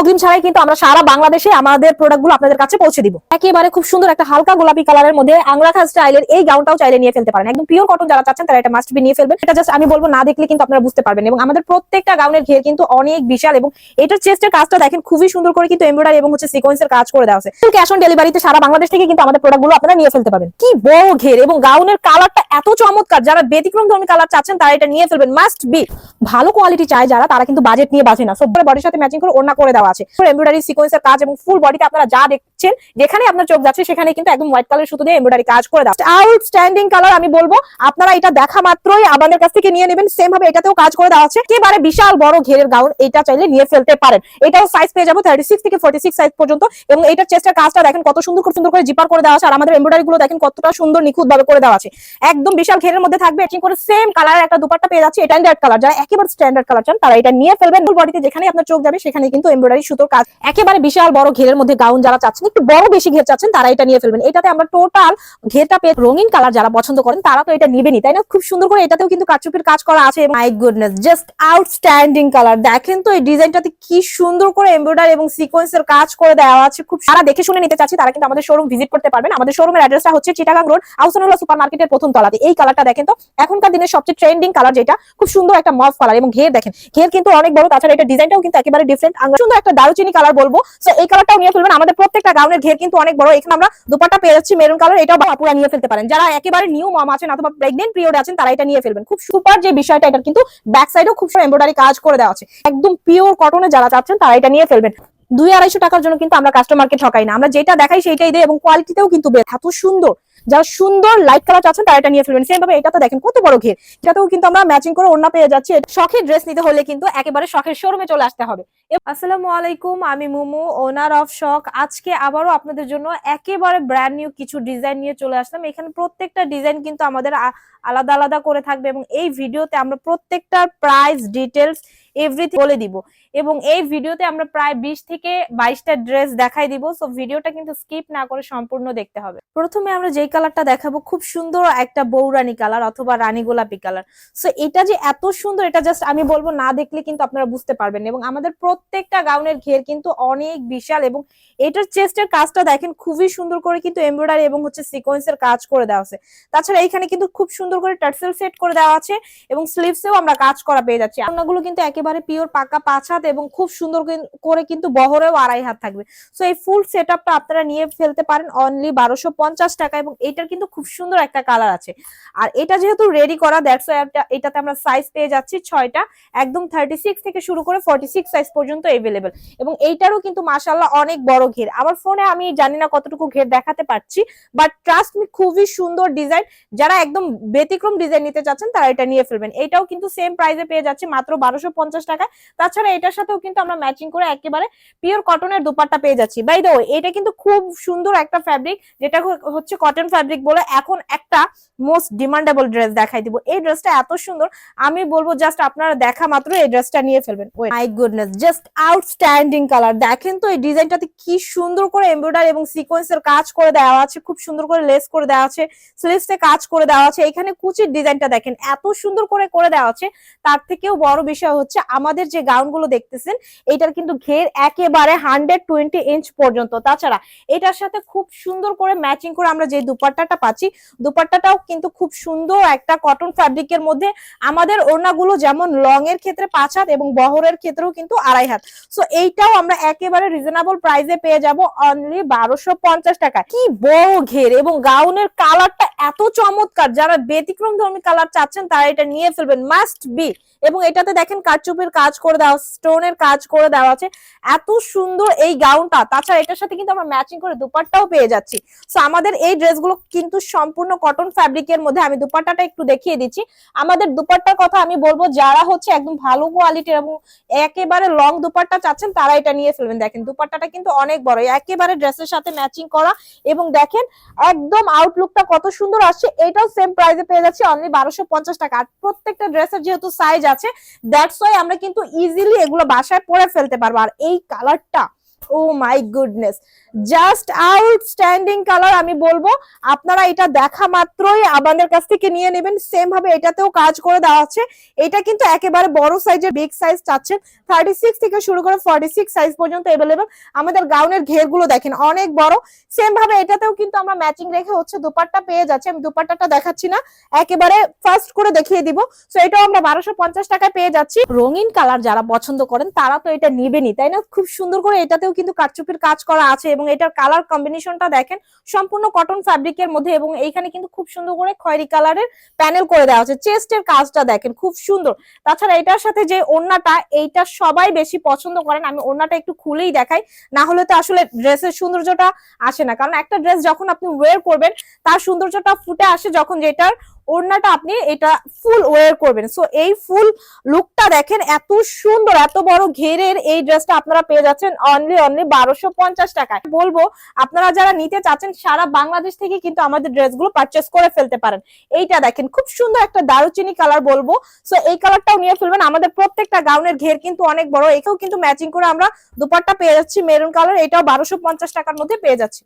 অগ্রিম ছাড়াই কিন্তু আমরা সারা বাংলাদেশে আমাদের প্রোডাক্টগুলো আপনাদের কাছে পৌঁছে দিব। একেবারে খুব সুন্দর একটা হালকা গোলাপি কালারের মধ্যে আংরাখা স্টাইলের এই গাউনটাও চাইলে নিয়ে ফেলতে পারেন। একদম পিওর কটন যারা চাচ্ছেন, তারা এটা মাস্ট বি নিয়ে ফেলবেন। এটা জাস্ট আমি বলব, না দেখলে কিন্তু আপনারা বুঝতে পারবেন। এবং আমাদের প্রত্যেকটা গাউনের ঘের কিন্তু অনেক বিশাল এবং এটার চেস্টের কাজটা দেখেন খুবই সুন্দর করে কিন্তু এমব্রয়ডারি এবং হচ্ছে সিকোয়েন্সের কাজ করে দেওয়া আছে। ক্যাশ অন ডেলিভারিতে সারা বাংলাদেশ থেকে কিন্তু আমাদের প্রোডাক্টগুলো আপনারা নিয়ে ফেলতে পারবেন। কি বড় ঘের এবং গাউনের কালারটা এত চমৎকার। যারা ব্যতিক্রম ধর্মী কালার চাচ্ছেন, তারা এটা নিয়ে ফেলবেন। মাস্ট বি ভালো কোয়ালিটি চায় যারা, তারা কিন্তু বাজেট নিয়ে বাঁচে না। সব বডির সাথে ম্যাচিং করে ওড়না করে দেওয়া আছে। এমব্রয়ডারি সিকোয়েন্সের কাজ এবং ফুল বডিতে আপনারা যা দেখছেন, যেখানে আপনার চোখ যাচ্ছে সেখানে কিন্তু একদম হোয়াইট কালার সুতো দিয়ে এমব্রয়ডারি কাজ করে দেওয়া। আউটস্ট্যান্ডিং কালার আমি বলব, আপনারা এটা দেখা মাত্রই আমাদের কাছ থেকে নিয়ে নেবেন সেম ভাবে এটাতেও কাজ করে দেওয়া আছে। একেবারে বিশাল বড় ঘেরের গাউন এটা চাইলে নিয়ে ফেলতে পারেন। এটাও সাইজ পেয়ে যাব থার্টি সিক্স থেকে ফোর্টি সিক্স সাইজ পর্যন্ত এবং এটার চেস্টের কাজটা দেখেন কত সুন্দর করে সুন্দর করে জিপার করে দেওয়া আছে আর আমাদের এমব্রয়ডারি গুলো দেখেন কতটা সুন্দর নিখুঁত ভাবে করে দেওয়া আছে। একদম বিশাল ঘেরের মধ্যে থাকবে এটিং করে সেম কালারের একটা দুপাট্টা পেয়ে যাচ্ছে, এটা স্ট্যান্ডার্ড কালার যারা একেবারে স্ট্যান্ডার্ড কালার চান, তারা এটা নিয়ে ফেলবেন। ফুল বডিতে যেখানে আপনার চোখ যাবে সেখানে কিন্তু সুতোর কাজ। একেবারে বিশাল বড় ঘেরের মধ্যে গাউন যারা চাচ্ছেন, একটু বড় বেশি ঘের চাচ্ছেন তারা এটা নিয়ে ফেলবেন। এটাতে আমরা টোটাল ঘেরটা পেয়ে রঙিন কালার যারা পছন্দ করেন, তারা তো এটা নিবেনই, তাই না? খুব সুন্দর করে এটাতেও কিন্তু কারচুপির কাজ করা আছে। My goodness just outstanding colour দেখেন তো এই ডিজাইনটাতে কি সুন্দর করে এমব্রয়ডারি এবং সিকোয়েন্সের কাজ করে দেওয়া আছে। খুব সারা দেখে শুনে নিতে চাচ্ছি, তারা কিন্তু আমাদের শোরুম ভিজিট করতে পারবেন। আমাদের শোরুমের অ্যাড্রেসটা হচ্ছে চিটাগাং রোড আউসানুল্লাহ সুপার মার্কেটের প্রথম তলাতে। এই কালারটা দেখেন তো, এখনকার দিনের সবচেয়ে ট্রেন্ডিং কালার যেটা, খুব সুন্দর একটা মফ কালার এবং ঘের দেখেন। ঘের কিন্তু অনেক বড়, তাছাড়া এটা ডিজাইনটাও কিন্তু একেবারে ডিফারেন্ট সুন্দর একটা দারুচিনি কালার বলব। সো এই কালারটাও নিয়ে ফেলবেন। আমাদের প্রত্যেকটা গাউনের ঘের কিন্তু অনেক বড়। এখানে আমরা দুপাট্টা পেয়ে যাচ্ছি মেরুন কালার এটাও আপুরা নিয়ে ফেলতে পারেন। যারা একেবারে নিউ মম আছেন অথবা প্রেগনেন্ট পিরিয়ড আছেন, তারা এটা নিয়ে ফেলবেন। খুব সুপার যে বিষয়টা এটা কিন্তু ব্যাক সাইডেও খুব সুন্দর এমব্রয়ডারি কাজ করে দেওয়া আছে। একদম পিওর কটনে যারা চাচ্ছেন, তারা এটা নিয়ে ফেলবেন। দুই আড়াইশো টাকার জন্য কিন্তু আমরা কাস্টমারকে ঠকাই না। আমরা যেটা দেখাই সেটাই দেয় এবং কোয়ালিটিতেও কিন্তু এত সুন্দর। যারা সুন্দর লাইট কালার চাচ্ছেন, তারা এটা নিয়ে ফেলবেন। সেম ভাবে এটা তো দেখেন, কত বড় ঘের। এটাতেও কিন্তু আমরা ম্যাচিং করে ওড়না পেয়ে যাচ্ছি। শখের ড্রেস নিতে হলে কিন্তু একেবারে শখের শোরুমে চলে আসতে হবে। আসসালামু আলাইকুম, আমি মুমু ওনার অফ শখ আজকে আবারও আপনাদের জন্য একেবারে ব্র্যান্ড নিউ কিছু ডিজাইন নিয়ে চলে আসলাম। এখানে প্রত্যেকটা ডিজাইন কিন্তু আমাদের আলাদা আলাদা করে থাকবে এবং এই ভিডিওতে আমরা প্রত্যেকটার প্রাইস ডিটেলস এভরিথিং বলে দিব। এবং এই ভিডিওতে আমরা প্রায় বিশ থেকে বাইশটা ড্রেস দেখাই দিব। সো ভিডিওটা কিন্তু স্কিপ না করে সম্পূর্ণ দেখতে হবে। প্রথমে আমরা যেই কালারটা দেখাবো, খুব সুন্দর একটা বৌরানী কালার অথবা রানী গোলাপি কালার সো এটা যে এত সুন্দর, এটা জাস্ট আমি বলব না দেখলে কিন্তু আপনারা বুঝতে পারবেন। এবং আমাদের প্রত্যেকটা গাউনের ঘের কিন্তু অনেক বিশাল এবং এটার চেস্টের কাজটা দেখেন খুবই সুন্দর করে কিন্তু এমব্রয়ডারি এবং হচ্ছে সিকোয়েন্সের কাজ করে দেওয়া আছে। তাছাড়া এখানে কিন্তু খুব সুন্দর করে টার্সেল সেট করে দেওয়া আছে এবং স্লিভসেও আমরা কাজ করা পেয়ে যাচ্ছি। ওড়নাগুলো কিন্তু একেবারে পিওর পাকা পাঁচ হাত এবং খুব সুন্দর করে কিন্তু বহরেও আড়াই হাত থাকবে। সো এই ফুল সেট আপটা আপনারা নিয়ে ফেলতে পারেন অনলি বারোশো পঞ্চাশ টাকা এবং এটার কিন্তু খুব সুন্দর একটা কালার আছে। আর এটা যেহেতু রেডি করা দ্যাটস এটাতে আমরা সাইজ পেয়ে যাচ্ছি ছয়টা। একদম থার্টি সিক্স থেকে শুরু করে ফর্টি সিক্স সাইজ পর্যন্ত এভেলেবেল এবং এইটারও কিন্তু মাসাল্লাহ অনেক বড় ঘের। আমার ফোনে আমি জানি না কতটুকু ঘের দেখাতে পারছি বাট ট্রাস্ট মি খুবই সুন্দর ডিজাইন যারা একদম ব্যতিক্রম ডিজাইন নিতে চাচ্ছেন, তারা এটা নিয়ে ফেলবেন। এটাও কিন্তু সেম প্রাইসে পেয়ে যাচ্ছে মাত্র বারোশো পঞ্চাশ টাকায় তাছাড়া এটার সাথেও কিন্তু আমরা ম্যাচিং করে একেবারে পিওর কটনের দুপাট্টা পেয়ে যাচ্ছি। বাই এটা কিন্তু খুব সুন্দর একটা ফ্যাব্রিক যেটা হচ্ছে কটন ফ্যাব্রিক বলে এখন একটা মোস্ট ডিমান্ডেবল ড্রেস দেখাই দিব। এই ড্রেসটা এত সুন্দর, আমি বলব জাস্ট আপনারা দেখা মাত্র এই ড্রেসটা নিয়ে ফেলবেন। My goodness just outstanding colour দেখেন তো এই ডিজাইনটাতে কি সুন্দর করে এমব্রয়ডারি এবং সিকোয়েন্সের কাজ করে দেওয়া আছে, খুব সুন্দর করে লেস করে দেওয়া আছে স্লিভসে কাজ করে দেওয়া আছে। এখানে কুচির ডিজাইনটা দেখেন, এত সুন্দর করে করে দেওয়া আছে। তার থেকেও বড় বিষয় হচ্ছে, আমাদের যে গাউনগুলো দেখতেছেন, এটার কিন্তু ঘের একেবারে হান্ড্রেড টোয়েন্টি ইঞ্চ পর্যন্ত। তাছাড়া এটার সাথে খুব সুন্দর করে ম্যাচিং করে আমরা যে দুপাট্টাটা পাচ্ছি, দুপাট্টাটাও কিন্তু খুব সুন্দর একটা কটন ফ্যাব্রিকের মধ্যে আমাদের ওড়নাগুলো যেমন লং এর ক্ষেত্রে পাঁচ হাত এবং বহরের ক্ষেত্রেও কিন্তু আড়াই হাত। সো এইটাও আমরা একেবারে রিজনেবল প্রাইসে পেয়ে যাব অনলি বারোশো পঞ্চাশ টাকা কি বড় ঘের এবং গাউনের কালারটা এত চমৎকার! যারা ব্যতিক্রম ধর্মী কালার চাচ্ছেন, তারা এটা নিয়ে ফেলবেন। মাস্ট বি এবং এটাতে দেখেন কারচুপের কাজ করে দেওয়া স্টোনের কাজ করে দেওয়া আছে। এত সুন্দর এই গাউনটা তাছাড়া এটার সাথে কিন্তু আমরা ম্যাচিং করে দুপাট্টাও পেয়ে যাচ্ছি। সো আমাদের এই ড্রেসগুলো কিন্তু সম্পূর্ণ কটন ফ্যাব্রিকের মধ্যে আমি দুপাট্টাটা একটু দেখিয়ে দিচ্ছি। আমাদের দুপাট্টার কথা আমি বলব, যারা হচ্ছে একদম ভালো কোয়ালিটির এবং একেবারে লং দুপাট্টা চাচ্ছেন, তারা এটা নিয়ে ফেলবেন। দেখেন, দুপাট্টাটা কিন্তু অনেক বড়, একেবারে ড্রেসের সাথে ম্যাচিং করা এবং দেখেন, একদম আউটলুকটা কত সুন্দর আসছে। এটাও সেম প্রাইসে পেয়ে যাচ্ছে অনলি বারোশো পঞ্চাশ টাকা। আর প্রত্যেকটা ড্রেসের যেহেতু সাইজ আছে দ্যাটস ওয়াই আমরা কিন্তু ইজিলি এগুলো বাসায় পরে ফেলতে পারব। আর এই কালারটা ও my goodness just outstanding colour আমি বলব। আপনারা এটা দেখা মাত্রই আমাদের কাছ থেকে নিয়ে নেবেন। সেম ভাবে এটাতেও কাজ করে দেওয়া আছে। এটা কিন্তু একেবারে বড় সাইজের বিগ সাইজ চাচ্ছেন। থার্টি থেকে শুরু করে ফর্টি সাইজ পর্যন্ত এভেলেবেল আমাদের গাউনের ঘেরগুলো দেখেন, অনেক বড়। সেম ভাবে এটাতেও কিন্তু আমরা ম্যাচিং রেখে হচ্ছে দুপাট্টা পেয়ে যাচ্ছি। আমি দুপাট্টাটা দেখাচ্ছি না। একেবারে ফার্স্ট করে দেখিয়ে দিব। সো এটাও আমরা বারোশো পঞ্চাশ টাকায় পেয়ে যাচ্ছি। রঙিন কালার যারা পছন্দ করেন, তারা তো এটা নিবেনই, তাই না? খুব সুন্দর করে এটাতেও কিন্তু কারচুপির কাজ করা আছে এবং এটার কালার কম্বিনেশনটা দেখেন, সম্পূর্ণ কটন ফ্যাব্রিকের মধ্যে এবং এইখানে কিন্তু খুব সুন্দর করে খয়েরি কালারের প্যানেল করে দেওয়া আছে। চেস্টের কাজটা দেখেন, খুব সুন্দর। তাছাড়া এটার সাথে যে ওড়নাটা, এইটা সবাই বেশি পছন্দ করেন। আমি ওড়নাটা একটু খুলেই দেখাই, না হলে তো আসলে ড্রেসের সৌন্দর্যটা আসে না। কারণ একটা ড্রেস যখন আপনি ওয়ের করবেন, তার সৌন্দর্যটা ফুটে আসে যখন যেটার ওড়নাটা আপনি এটা ফুল ওয়ের করবেন। সো এই ফুল লুকটা দেখেন, এত সুন্দর, এত বড় ঘেরের এই ড্রেসটা আপনারা পেয়ে যাচ্ছেন অনলি অনলি বারোশো পঞ্চাশ টাকায়। বলব, আপনারা যারা নিতে চাচ্ছেন, সারা বাংলাদেশ থেকে কিন্তু আমাদের ড্রেসগুলো পারচেস করে ফেলতে পারেন। এইটা দেখেন, খুব সুন্দর একটা দারুচিনি কালার বলব। সো এই কালারটাও নিয়ে ফেলবেন। আমাদের প্রত্যেকটা গাউনের ঘের কিন্তু অনেক বড়। একেও কিন্তু ম্যাচিং করে আমরা দুপাট্টা পেয়ে যাচ্ছি মেরুন কালার এটাও বারোশো পঞ্চাশ টাকার মধ্যে পেয়ে যাচ্ছি।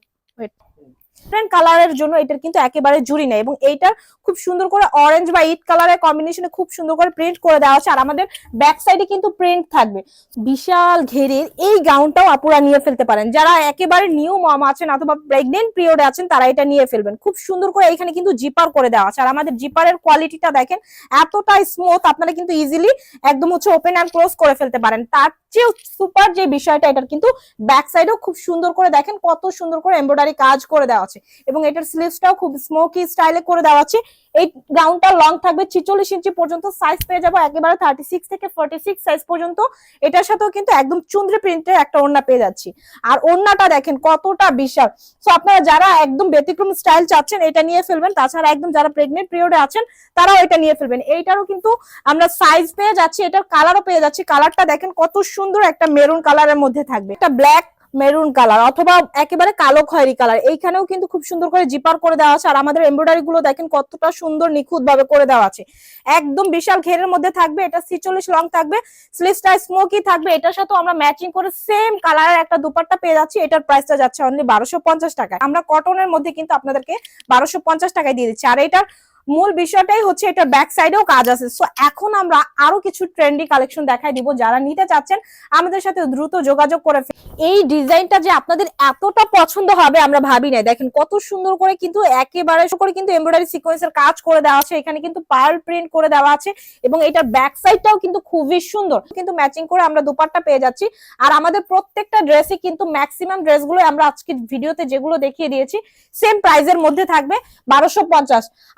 ডিফারেন্ট কালারের জন্য এটার কিন্তু একেবারে জুড়ি নেই এবং এইটার খুব সুন্দর করে অরেঞ্জ বা ইট কালারের কম্বিনেশনে খুব সুন্দর করে প্রিন্ট করে দেওয়া আছে। আর আমাদের ব্যাক সাইডে কিন্তু প্রিন্ট থাকবে। বিশাল ঘেরের এই গাউনটাও আপুরা নিয়ে ফেলতে পারেন। যারা একেবারে নিউ মম আছেন অথবা প্রেগনেন্ট পিরিয়ডে আছেন, তারা এটা নিয়ে ফেলবেন। খুব সুন্দর করে এখানে কিন্তু জিপার করে দেওয়া আছে। আর আমাদের জিপারের কোয়ালিটিটা দেখেন এতটা স্মুথ আপনারা কিন্তু ইজিলি একদম হচ্ছে ওপেন অ্যান্ড ক্লোজ করে ফেলতে পারেন। তার চেয়েও সুপার যে বিষয়টা, এটার কিন্তু ব্যাক সাইডেও খুব সুন্দর করে দেখেন কত সুন্দর করে এমব্রয়ডারি কাজ করে দেওয়া আছে। এবং এটার স্লিভসটাও খুব স্মোকি স্টাইলে করে দেওয়া আছে। এই গাউনটা লং থাকবে, ছিচল্লিশ ইঞ্চি পর্যন্ত সাইজ পেয়ে যাব, একেবারে থার্টি সিক্স থেকে ফর্টি সিক্স সাইজ পর্যন্ত। এটার সাথেও কিন্তু একদম চুন্দ্রি প্রিন্টের একটা ওড়না পেয়ে যাচ্ছি। আর ওড়নাটা দেখেন কতটা বিশাল। সো আপনারা যারা একদম ব্যতিক্রম স্টাইল চাচ্ছেন, এটা নিয়ে ফেলবেন। তাছাড়া একদম যারা প্রেগনেন্ট পিরিয়ডে আছেন, তারাও এটা নিয়ে ফেলবেন। এইটারও কিন্তু আমরা সাইজ পেয়ে যাচ্ছি, এটার কালারও পেয়ে যাচ্ছি। কালারটা দেখেন কত সুন্দর একটা মেরুন কালারের মধ্যে থাকবে। একটা ব্ল্যাক মেরুন কালার অথবা একেবারে কালো খয়েরি কালার। এইখানেও কিন্তু খুব সুন্দর করে জিপার করে দেওয়া আছে। আর আমাদের এমব্রয়ডারি গুলো দেখেন কতটা সুন্দর নিখুঁত ভাবে করে দেওয়া আছে। একদম বিশাল ঘেরের মধ্যে থাকবে, এটা ছিচল্লিশ লং থাকবে স্লিভসটা স্মোকি থাকবে। এটার সাথে আমরা ম্যাচিং করে সেম কালারের একটা দুপাট্টা পেয়ে যাচ্ছি। এটার প্রাইসটা যাচ্ছে অনলি বারোশো পঞ্চাশ টাকা আমরা কটনের মধ্যে কিন্তু আপনাদেরকে বারোশো পঞ্চাশ টাকায় দিয়ে দিচ্ছি। আর এটার মূল বিষয়টাই হচ্ছে এটা ব্যাক সাইডেও কাজ আছে। সো এখন আমরা আরও কিছু ট্রেন্ডি কালেকশন দেখাই দিব, যারা নিতে চাচ্ছেন, আমাদের সাথে দ্রুত যোগাযোগ করে এই ডিজাইনটা যে আপনাদের এতটা পছন্দ হবে, আমরা ভাবি নাই। দেখেন, কত সুন্দর করে কিন্তু একেবারে করে কিন্তু এমব্রয়ডারি সিকোয়েন্সের কাজ করে দেওয়া আছে। এখানে কিন্তু পার্ল প্রিন্ট করে দেওয়া আছে এবং এটার ব্যাক সাইডটাও কিন্তু খুবই সুন্দর। কিন্তু ম্যাচিং করে আমরা দুপাট্টা পেয়ে যাচ্ছি। আর আমাদের প্রত্যেকটা ড্রেসে কিন্তু ম্যাক্সিমাম ড্রেসগুলো আমরা আজকে ভিডিওতে যেগুলো দেখিয়ে দিয়েছি সেম প্রাইজের মধ্যে থাকবে বারোশো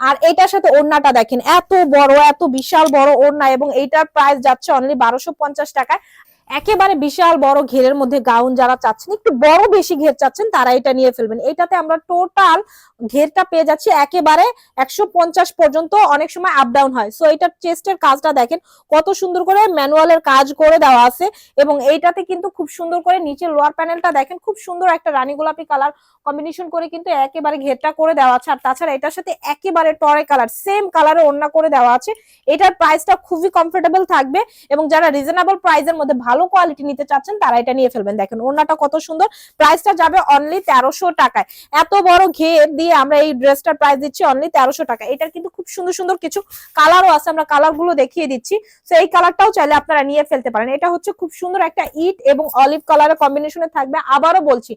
আর এটার সাথে ওড়নাটা দেখেন, এত বড়, এত বিশাল বড় ওড়না এবং এইটার প্রাইস যাচ্ছে অনলি বারোশো পঞ্চাশ টাকায়। একেবারে বিশাল বড় ঘেরের মধ্যে গাউন যারা চাচ্ছেন, একটু বড় বেশি ঘের চাচ্ছেন, তারা এটা নিয়ে ফেলবেন। এটাতে আমরা টোটাল ঘেরটা পেয়ে যাচ্ছি একেবারে একশো পঞ্চাশ পর্যন্ত, অনেক সময় আপ ডাউন হয়। সো এটার চেস্টের কাজটা দেখেন, কত সুন্দর করে ম্যানুয়ালের কাজ করে দেওয়া আছে এবং এইটাতে কিন্তু খুব সুন্দর করে নিচে লোয়ার প্যানেলটা দেখেন, খুব সুন্দর একটা রানী গোলাপি কালার কম্বিনেশন করে কিন্তু একেবারে ঘেরটা করে দেওয়া আছে। আর তাছাড়া এটার সাথে একেবারে টরে কালার সেম কালারে ওড়না করে দেওয়া আছে। এটার প্রাইসটা খুবই কমফোর্টেবল থাকবে এবং যারা রিজনেবল প্রাইসের মধ্যে ভালো কোয়ালিটি নিতে চাচ্ছেন, তারা এটা নিয়ে ফেলবেন। দেখেন, ওড়নাটা কত সুন্দর। প্রাইসটা যাবে অনলি তেরোশো টাকায়। এত বড় ঘের দিয়ে আমরা এই ড্রেসটার প্রাইস দিচ্ছি অনলি তেরোশো টাকা এটার কিন্তু খুব সুন্দর সুন্দর কিছু কালারও আছে, আমরা কালারগুলো দেখিয়ে দিচ্ছি। তো এই কালারটাও চাইলে আপনারা নিয়ে ফেলতে পারেন। এটা হচ্ছে খুব সুন্দর একটা ইট এবং অলিভ কালারের কম্বিনেশনে থাকবে। আবারও বলছি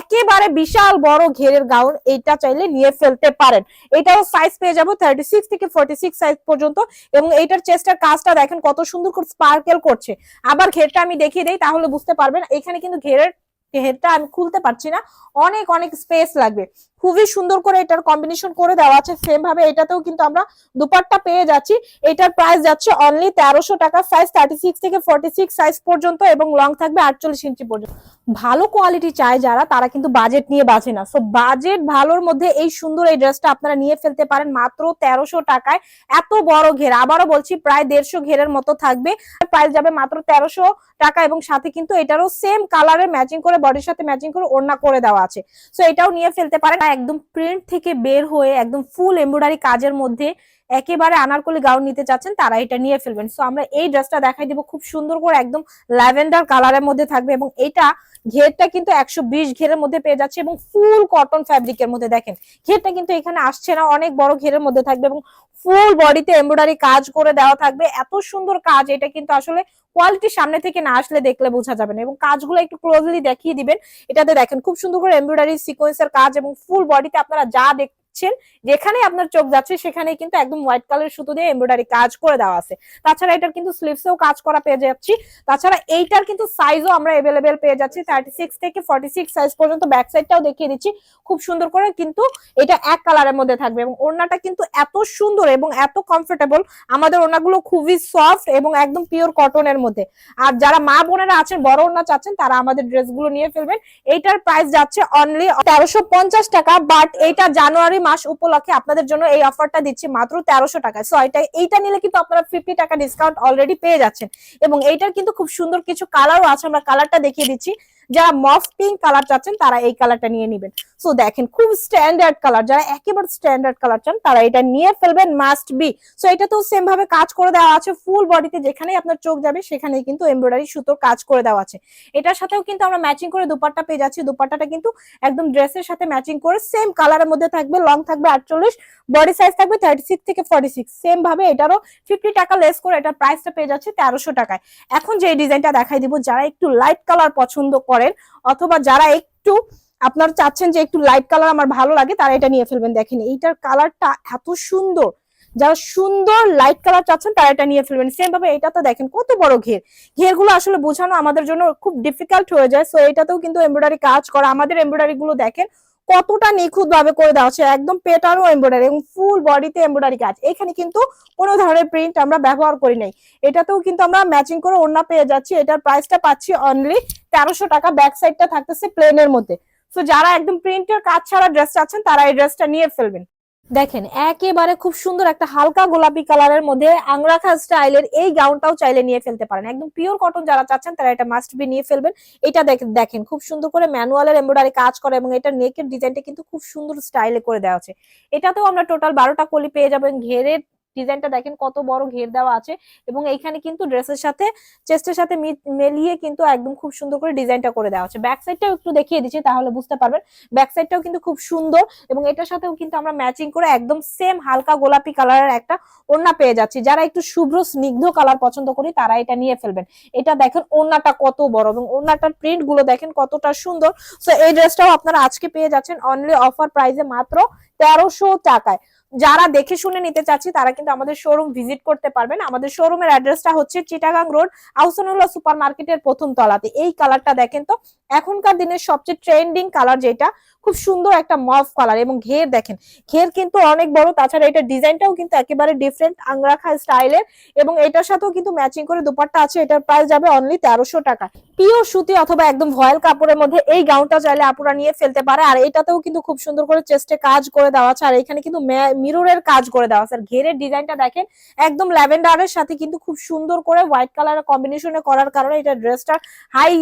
একেবারে বিশাল বড় ঘেরের গাউন এইটা চাইলে নিয়ে ফেলতে পারেন। এটাও সাইজ পেয়ে যাব থার্টি সিক্স থেকে ফোর্টি সিক্স সাইজ পর্যন্ত এবং এইটার চেস্টার কাজটা দেখেন কত সুন্দর করে স্পার্কেল করছে। আবার ঘেরটা আমি দেখিয়ে দিই, তাহলে বুঝতে পারবেন। এখানে কিন্তু ঘেরের ঘেরটা আমি খুলতে পারছি না। অনেক অনেক স্পেস লাগবে। খুবই সুন্দর করে এটার কম্বিনেশন করে দেওয়া আছে। সেম ভাবে এটাতেও কিন্তু আমরা দুপাট্টা পেয়ে যাচ্ছি। এটার প্রাইস যাচ্ছে অনলি তেরোশো টাকা। সাইজ থার্টি সিক্স থেকে ফোর্টি সিক্স সাইজ পর্যন্ত এবং লং থাকবে আটচল্লিশ ইঞ্চি পর্যন্ত। ভালো কোয়ালিটি চায় যারা, তারা কিন্তু বাজেট নিয়ে বাঁচে না। সো বাজেট ভালোর মধ্যে এই সুন্দর এই ড্রেসটা আপনারা নিয়ে ফেলতে পারেন। মাত্র তেরোশো টাকায়। এত বড় ঘের। আবারও বলছি, প্রায় দেড়শো ঘেরের মতো থাকবে। প্রাইস যাবে মাত্র তেরোশো টাকা এবং সাথে কিন্তু এটারও সেম কালারের ম্যাচিং করে বডির সাথে ম্যাচিং করে ওড়না করে দেওয়া আছে। সো এটাও নিয়ে ফেলতে পারেন। একদম প্রিন্ট থেকে বের হয়ে একদম ফুল এমব্রয়ডারি কাজের মধ্যে একেবারে আনারকলি গাউন নিতে চাচ্ছেন তারা এটা নিয়ে ফেলবেন। সো আমরা এই ড্রেসটা দেখাই দিব। খুব সুন্দর করে একদম ল্যাভেন্ডার কালারের মধ্যে থাকবে এবং এটা ঘেরটা কিন্তু একশো বিশ ঘেরের মধ্যে পেয়ে যাচ্ছে এবং ফুল কটন ফ্যাব্রিকের মধ্যে দেখেন। ঘেরটা কিন্তু এখানে আসছে না, অনেক বড় ঘেরের মধ্যে থাকবে এবং ফুল বডিতে এমব্রয়ডারি কাজ করে দেওয়া থাকবে। এত সুন্দর কাজ, এটা কিন্তু আসলে কোয়ালিটি সামনে থেকে না আসলে দেখলে বোঝা যাবে না এবং কাজগুলো একটু ক্লোজলি দেখিয়ে দিবেন। এটাতে দেখেন, খুব সুন্দর করে এমব্রয়ডারি সিকোয়েন্সের কাজ এবং ফুল বডিতে আপনারা যা দেখছেন যেখানে আপনার চোখ যাচ্ছে সেখানে কিন্তু একদম হোয়াইট কালার সুতো দিয়ে এমব্রয়ডারি কাজ করে দেওয়া আছে। তাছাড়া এটার কিন্তু স্লিভসেও কাজ করা পেয়ে যাচ্ছি। তাছাড়া এইটার কিন্তু সাইজও আমরা এভেলেবেল পেয়ে যাচ্ছি থার্টি সিক্স থেকে ফর্টি সিক্স সাইজ পর্যন্ত ব্যাক সাইডটাও দেখিয়ে দিচ্ছি। খুব সুন্দর করে কিন্তু এটা এক কালারের মধ্যে থাকবে এবং ওড়নাটা কিন্তু এত সুন্দর এবং এত কমফোর্টেবল আমাদের ওড়নাগুলো খুবই সফট এবং একদম পিওর কটনের মধ্যে। আর যারা মা বোনেরা আছেন, বড় ওড়না চাচ্ছেন, তারা আমাদের ড্রেসগুলো নিয়ে ফেলবেন। এইটার প্রাইস যাচ্ছে অনলি তেরোশো টাকা বাট এইটা জানুয়ারি মাস উপলক্ষে আপনাদের জন্য এই অফারটা দিচ্ছি মাত্র তেরোশো টাকা। সো এটা, এইটা নিলে কিন্তু আপনারা ফিফটি টাকা ডিসকাউন্ট অলরেডি পেয়ে যাচ্ছেন। এবং এইটার কিন্তু খুব সুন্দর কিছু কালারও আছে, আমরা কালারটা দেখিয়ে দিচ্ছি। যারা মফ পিঙ্ক কালার চাচ্ছেন, তারা এই কালারটা নিয়ে নেবেন। সো দেখেন, খুব স্ট্যান্ডার্ড কালার যারা একেবারে স্ট্যান্ডার্ড কালার চান, তারা এটা নিয়ে ফেলবেন মাস্ট বি সো এটা তো সেম ভাবে কাজ করে দেওয়া আছে ফুল বডিতে যেখানেই আপনার চোখ যাবে সেখানে কিন্তু এমব্রয়ডারি সুতোর কাজ করে দেওয়া আছে। এটার সাথেও কিন্তু আমরা ম্যাচিং করে দুপাট্টা পেয়ে যাচ্ছি। দুপাট্টাটা কিন্তু একদম ড্রেসের সাথে ম্যাচিং করে সেম কালারের মধ্যে থাকবে লং থাকবে আটচল্লিশ বডি সাইজ থাকবে থার্টি সিক্স থেকে ফর্টি সিক্স সেম ভাবে এটারও ফিফটি টাকা লেস করে এটার প্রাইসটা পেয়ে যাচ্ছে তেরোশো টাকায়। এখন যে ডিজাইনটা দেখাই দিব, যারা একটু লাইট কালার পছন্দ করেন, অথবা যারা একটু আপনার চাচ্ছেন যে একটু লাইট কালার আমার ভালো লাগে, তারা এটা নিয়ে ফেলবেন। দেখেন, এইটার কালারটা এত সুন্দর। যারা সুন্দর লাইট কালার চাচ্ছেন, তারা এটা নিয়ে ফেলবেন। সেম ভাবে এটা তো দেখেন, কত বড় ঘের। ঘেরগুলো আসলে বোঝানো আমাদের জন্য খুব ডিফিকাল্ট হয়ে যায়। সো এটাতেও কিন্তু এমব্রয়ডারি কাজ করা। আমাদের এমব্রয়ডারি গুলো দেখেন কতটা নিখুঁত ভাবে করে দেওয়া হচ্ছে, একদম পেটারও এমব্রয়ডারি এবং ফুল বডিতে এমব্রয়ডারি কাজ। এখানে কিন্তু কোনো ধরনের প্রিন্ট আমরা ব্যবহার করি নাই। এটাতেও কিন্তু আমরা ম্যাচিং করে ওড়না পেয়ে যাচ্ছি। এটার প্রাইসটা পাচ্ছি অনলি তেরোশো টাকা ব্যাক সাইডটা থাকতেছে প্লেনের মধ্যে। তো যারা একদম প্রিন্টের কাজ ছাড়া ড্রেস চাচ্ছেন, তারা এই ড্রেসটা নিয়ে ফেলবেন। দেখেন, একেবারে খুব সুন্দর একটা হালকা গোলাপি কালারের মধ্যে আংরাখা স্টাইলের এই গাউনটাও চাইলে নিয়ে ফেলতে পারেন। একদম পিওর কটন যারা চাচ্ছেন, তারা এটা মাস্ট বি নিয়ে ফেলবেন। এটা দেখেন, খুব সুন্দর করে ম্যানুয়ালের এমব্রয়ডারি কাজ করে এবং এটা নেকের ডিজাইনটা কিন্তু খুব সুন্দর স্টাইলে করে দেওয়া আছে। এটাতেও আমরা টোটাল বারোটা কলি পেয়ে যাবেন। ঘেরের ডিজাইনটা দেখেন কত বড় ঘের দেওয়া আছে এবং এইখানে কিন্তু ড্রেসের সাথে, চেস্টের সাথে মিলিয়ে কিন্তু একদম খুব সুন্দর করে ডিজাইনটা করে দেওয়া আছে। ব্যাক সাইডটাও একটু দেখিয়ে দিচ্ছি তাহলে বুঝতে পারবেন। ব্যাক সাইডটাও কিন্তু খুব সুন্দর এবং এটার সাথেও কিন্তু আমরা ম্যাচিং করে একদম সেম হালকা গোলাপি কালারের একটা ওড়না পেয়ে যাচ্ছি। যারা একটু শুভ্র, স্নিগ্ধ কালার পছন্দ করি তারা এটা নিয়ে ফেলবেন। এটা দেখেন ওড়নাটা কত বড় এবং ওড়নাটার প্রিন্টগুলো দেখেন কতটা সুন্দর। সো এই ড্রেসটাও আপনারা আজকে পেয়ে যাচ্ছেন অনলি অফার প্রাইসে মাত্র তেরোশো টাকায়। যারা দেখে শুনে নিতে চাচ্ছি, তারা কিন্তু আমাদের শোরুম ভিজিট করতে পারবেন। আমাদের শোরুমের অ্যাড্রেসটা হচ্ছে চিটাগাং রোড আহসানুল্লাহ সুপার মার্কেটের প্রথম তলাতে। এই কালারটা দেখেন তো, এখনকার দিনের সবচেয়ে ট্রেন্ডিং কালার যেটা খুব সুন্দর একটা মফ কালার এবং ঘের দেখেন। ঘের কিন্তু অনেক বড়, তাছাড়া এটা ডিজাইনটাও কিন্তু একেবারে ডিফারেন্ট আংরাখা স্টাইলের এবং এটার সাথেও কিন্তু ম্যাচিং করে দুপাট্টা আছে, এটার প্রাইস যাবে অনলি তেরোশো টাকা। পিওর সুতি অথবা একদম ভয়েল কাপড়ের মধ্যে এই গাউনটা চাইলে আপুরা নিয়ে ফেলতে পারে, আর এটাতেও কিন্তু খুব সুন্দর করে চেস্টে কাজ করে দেওয়া আছে, আর এখানে কিন্তু মিররের কাজ করে দেওয়া আছে। আর ঘেরের ডিজাইনটা দেখেন, একদম ল্যাভেন্ডারের সাথে কিন্তু খুব সুন্দর করে হোয়াইট কালারের কম্বিনেশনে করার কারণে এটা ড্রেসটার হাই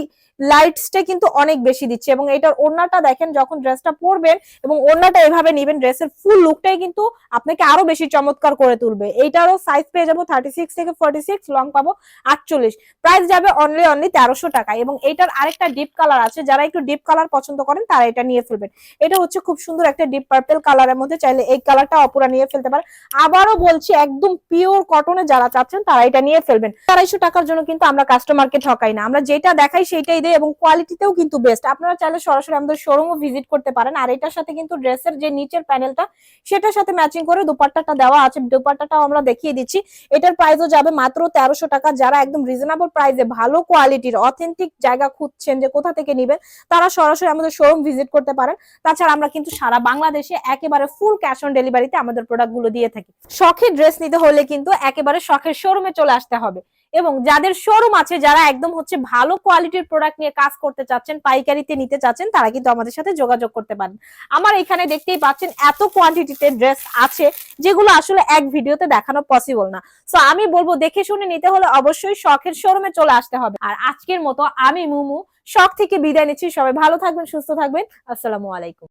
লাইটসটা কিন্তু অনেক বেশি দিচ্ছে এবং এটার ওড়নাটা দেখেন, যখন ড্রেসটা পরবেন এবং ওড়নাটা এভাবে নিবেন ড্রেসের ফুল লুকটাই কিন্তু আপনাকে আরও বেশি চমৎকার করে তুলবে। এইটারও সাইজ পেয়ে যাব থার্টি সিক্স থেকে ফর্টি সিক্স লং পাবো আটচল্লিশ। প্রাইস যাবে অনলি অনলি তেরোশো টাকা এবং এটার আরেকটা ডিপ কালার আছে, যারা একটু ডিপ কালার পছন্দ করেন তারা এটা নিয়ে ফেলবেন। এটা হচ্ছে খুব সুন্দর একটা ডিপ পার্পেল কালারের মধ্যে, চাইলে এই কালারটা অপুরা নিয়ে ফেলতে পারে। আবারও বলছি, একদম পিওর কটনে যারা চাচ্ছেন তারা এটা নিয়ে ফেলবেন। আড়াইশো টাকার জন্য কিন্তু আমরা কাস্টমারকে ঠকাই না। আমরা যেটা দেখাই সেটাই দেই এবং কোয়ালিটিতেও কিন্তু বেস্ট আপনারা চাইলে সরাসরি আমাদের শোরুমও ভিজিট করতে পারেন। আর এটার সাথে কিন্তু ড্রেসের যে নিচের প্যানেলটা, সেটার সাথে ম্যাচিং করে দুপাট্টাটা দেওয়া আছে। দুপাট্টাটাও আমরা দেখিয়ে দিচ্ছি। এটার প্রাইসও যাবে মাত্র তেরোশো টাকা। যারা একদম রিজনেবল প্রাইসে ভালো কোয়ালিটির অথেন্টিক জায়গা খুঁজছেন যে কোথা থেকে নিবেন, তারা সরাসরি আমাদের শোরুম ভিজিট করতে পারেন। তাছাড়া আমরা কিন্তু সারা বাংলাদেশে একেবারে ফুল ক্যাশ অন ডেলিভারিতে আমাদের প্রোডাক্টগুলো দিয়ে থাকি। শখের ড্রেস নিতে হলে কিন্তু একেবারে শখের শোরুমে চলে আসতে হবে। এবং যাদের শোরুম আছে, যারা একদম হচ্ছে ভালো কোয়ালিটির প্রোডাক্ট নিয়ে কাজ করতে চাচ্ছেন, পাইকারিতে নিতে চাচ্ছেন, তারা কিন্তু আমাদের সাথে যোগাযোগ করতে পারেন। আমার এখানে দেখতেই পাচ্ছেন এত কোয়ান্টিটিতে ড্রেস আছে, যেগুলো আসলে এক ভিডিওতে দেখানো পসিবল না। সো আমি বলব দেখে শুনে নিতে হলে অবশ্যই শখের শোরুমে চলে আসতে হবে। আর আজকের মতো আমি মুমু, শখ থেকে বিদায় নিচ্ছি। সবাই ভালো থাকবেন, সুস্থ থাকবেন। আসসালামু আলাইকুম।